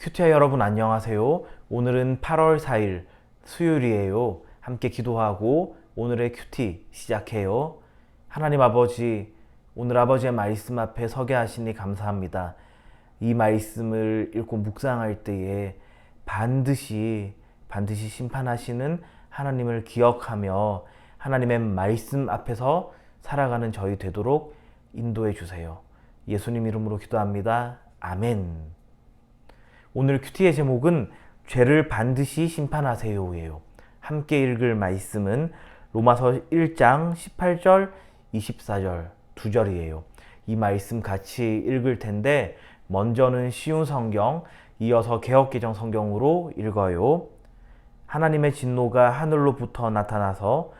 큐티아 여러분 안녕하세요. 오늘은 8월 4일 수요일이에요. 함께 기도하고 오늘의 큐티 시작해요. 하나님 아버지, 오늘 아버지의 말씀 앞에 서게 하시니 감사합니다. 이 말씀을 읽고 묵상할 때에 반드시 반드시 심판하시는 하나님을 기억하며 하나님의 말씀 앞에서 살아가는 저희 되도록 인도해 주세요. 예수님 이름으로 기도합니다. 아멘. 오늘 큐티의 제목은 죄를 반드시 심판하세요예요. 함께 읽을 말씀은 로마서 1장 18절, 24절 두 절이에요. 이 말씀 같이 읽을 텐데 먼저는 쉬운 성경, 이어서 개혁개정 성경으로 읽어요. 하나님의 진노가 하늘로부터 나타나서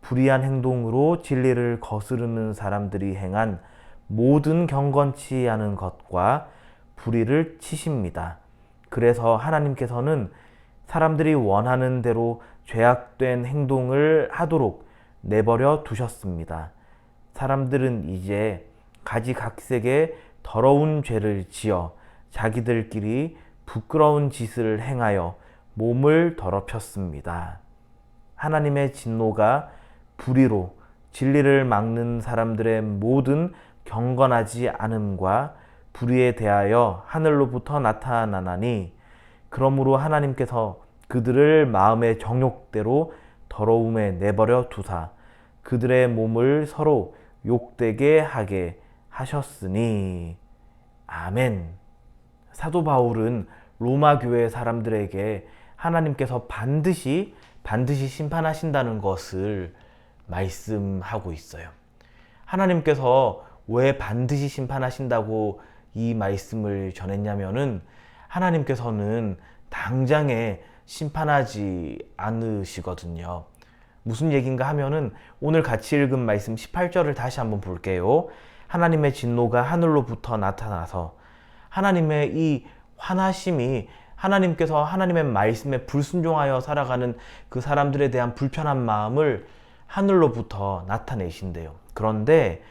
불의한 행동으로 진리를 거스르는 사람들이 행한 모든 경건치 않은 것과 불의를 치십니다. 그래서 하나님께서는 사람들이 원하는 대로 죄악된 행동을 하도록 내버려 두셨습니다. 사람들은 이제 가지각색의 더러운 죄를 지어 자기들끼리 부끄러운 짓을 행하여 몸을 더럽혔습니다. 하나님의 진노가 불의로 진리를 막는 사람들의 모든 경건하지 않음과 불의에 대하여 하늘로부터 나타나나니 그러므로 하나님께서 그들을 마음의 정욕대로 더러움에 내버려 두사 그들의 몸을 서로 욕되게 하게 하셨으니 아멘. 사도 바울은 로마 교회 사람들에게 하나님께서 반드시 반드시 심판하신다는 것을 말씀하고 있어요. 하나님께서 왜 반드시 심판하신다고 이 말씀을 전했냐면은 하나님께서는 당장에 심판하지 않으시거든요. 무슨 얘기인가 하면은 오늘 같이 읽은 말씀 18절을 다시 한번 볼게요. 하나님의 진노가 하늘로부터 나타나서 하나님의 이 화나심이 하나님께서 하나님의 말씀에 불순종하여 살아가는 그 사람들에 대한 불편한 마음을 하늘로부터 나타내신대요. 그런데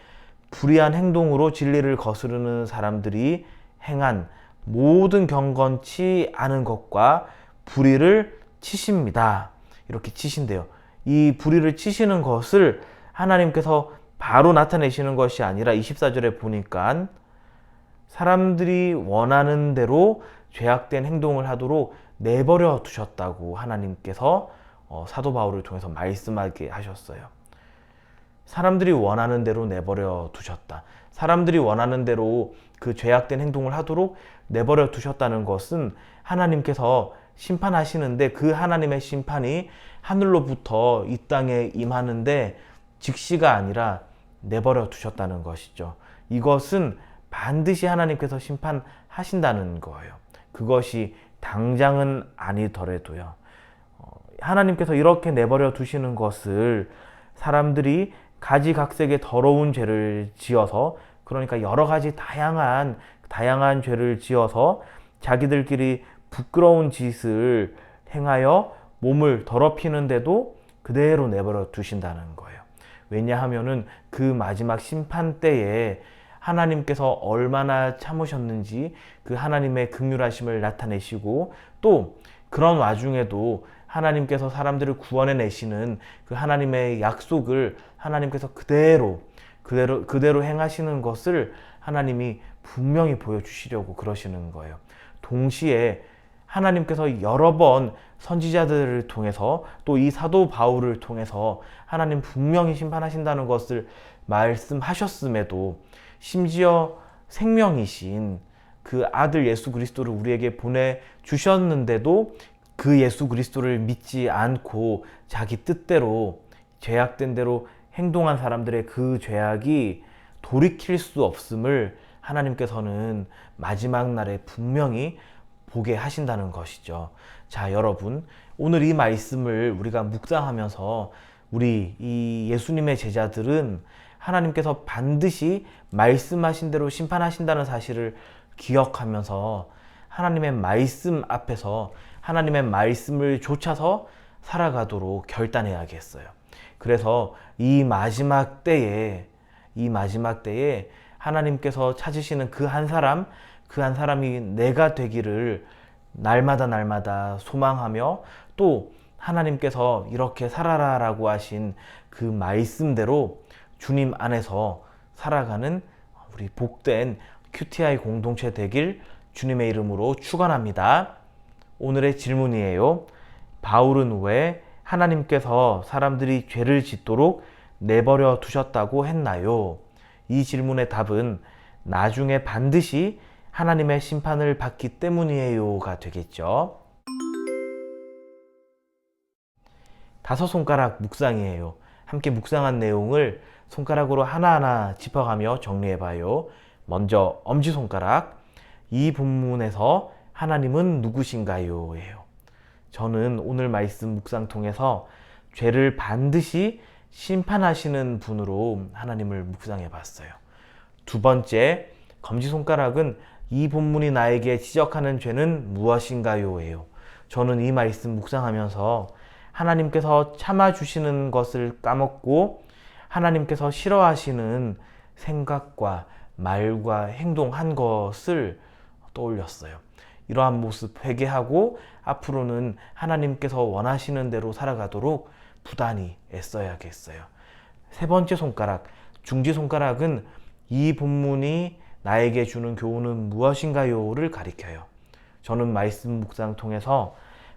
불의한 행동으로 진리를 거스르는 사람들이 행한 모든 경건치 않은 것과 불의를 치십니다. 이렇게 치신대요. 이 불의를 치시는 것을 하나님께서 바로 나타내시는 것이 아니라 24절에 보니까 사람들이 원하는 대로 죄악된 행동을 하도록 내버려 두셨다고 하나님께서 어, 사도 바울을 통해서 말씀하게 하셨어요. 사람들이 원하는 대로 내버려 두셨다. 사람들이 원하는 대로 그 죄악된 행동을 하도록 내버려 두셨다는 것은 하나님께서 심판하시는데 그 하나님의 심판이 하늘로부터 이 땅에 임하는데 즉시가 아니라 내버려 두셨다는 것이죠. 이것은 반드시 하나님께서 심판하신다는 거예요. 그것이 당장은 아니더라도요. 어, 하나님께서 이렇게 내버려 두시는 것을 사람들이 가지각색의 더러운 죄를 지어서 그러니까 여러 가지 다양한 다양한 죄를 지어서 자기들끼리 부끄러운 짓을 행하여 몸을 더럽히는데도 그대로 내버려 두신다는 거예요. 왜냐하면은 그 마지막 심판 때에 하나님께서 얼마나 참으셨는지 그 하나님의 극률하심을 나타내시고 또 그런 와중에도 하나님께서 사람들을 구원해 내시는 그 하나님의 약속을 하나님께서 그대로 그대로 그대로 행하시는 것을 하나님이 분명히 보여주시려고 그러시는 거예요. 동시에 하나님께서 여러 번 선지자들을 통해서 또 이 사도 바울을 통해서 하나님 분명히 심판하신다는 것을 말씀하셨음에도 심지어 생명이신 그 아들 예수 그리스도를 우리에게 보내 주셨는데도 그 예수 그리스도를 믿지 않고 자기 뜻대로 죄악된 대로 행동한 사람들의 그 죄악이 돌이킬 수 없음을 하나님께서는 마지막 날에 분명히 보게 하신다는 것이죠. 자, 여러분, 오늘 이 말씀을 우리가 묵상하면서 우리 이 예수님의 제자들은 하나님께서 반드시 말씀하신 대로 심판하신다는 사실을 기억하면서 하나님의 말씀 앞에서 하나님의 말씀을 좇아서 살아가도록 결단해야겠어요. 그래서 이 마지막 때에 이 마지막 때에 하나님께서 찾으시는 그 한 사람, 그 한 사람이 내가 되기를 날마다 날마다 소망하며 또 하나님께서 이렇게 살아라라고 하신 그 말씀대로 주님 안에서 살아가는 우리 복된 QTI 공동체 되길 주님의 이름으로 축원합니다. 오늘의 질문이에요. 바울은 왜 하나님께서 사람들이 죄를 짓도록 내버려 두셨다고 했나요? 이 질문의 답은 나중에 반드시 하나님의 심판을 받기 때문이에요가 되겠죠. 다섯 손가락 묵상이에요. 함께 묵상한 내용을 손가락으로 하나하나 짚어가며 정리해 봐요. 먼저 엄지손가락. 이 본문에서 하나님은 누구신가요? 예요. 저는 오늘 말씀 묵상 통해서 죄를 반드시 심판하시는 분으로 하나님을 묵상해 봤어요. 두 번째, 검지손가락은 이 본문이 나에게 지적하는 죄는 무엇인가요? 예요. 저는 이 말씀 묵상하면서 하나님께서 참아주시는 것을 까먹고 하나님께서 싫어하시는 생각과 말과 행동한 것을 떠올렸어요. 이러한 모습 회개하고 앞으로는 하나님께서 원하시는 대로 살아가도록 부단히 애써야겠어요. 세 번째 손가락, 중지 손가락은 이 본문이 나에게 주는 교훈은 무엇인가요를 가리켜요. 저는 말씀 묵상 통해서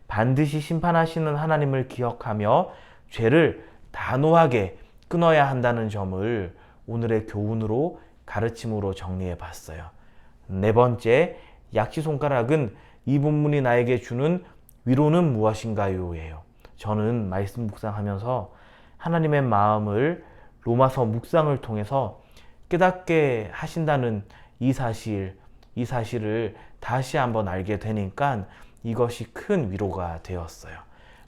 반드시 심판하시는 하나님을 기억하며 죄를 단호하게 끊어야 한다는 점을 오늘의 교훈으로 가르침으로 정리해 봤어요. 네 번째, 약시 손가락은 이 본문이 나에게 주는 위로는 무엇인가요? 예요. 저는 말씀 묵상하면서 하나님의 마음을 로마서 묵상을 통해서 깨닫게 하신다는 이 사실, 이 사실을 다시 한번 알게 되니까 이것이 큰 위로가 되었어요.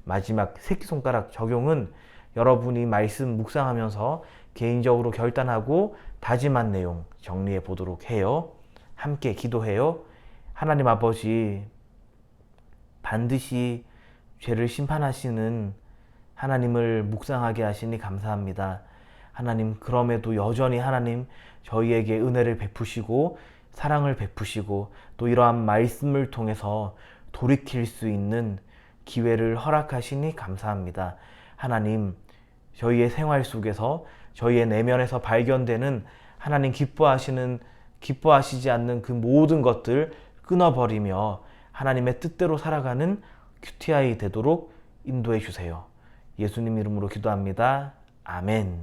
마지막 새끼손가락 적용은 여러분이 말씀 묵상하면서 개인적으로 결단하고 다짐한 내용 정리해 보도록 해요. 함께 기도해요. 하나님 아버지, 반드시 죄를 심판하시는 하나님을 묵상하게 하시니 감사합니다. 하나님, 그럼에도 여전히 하나님 저희에게 은혜를 베푸시고 사랑을 베푸시고 또 이러한 말씀을 통해서 돌이킬 수 있는 기회를 허락하시니 감사합니다. 하나님, 저희의 생활 속에서 저희의 내면에서 발견되는 하나님 기뻐하시는 기뻐하시지 않는 그 모든 것들 끊어버리며 하나님의 뜻대로 살아가는 QTI 되도록 인도해 주세요. 예수님 이름으로 기도합니다. 아멘.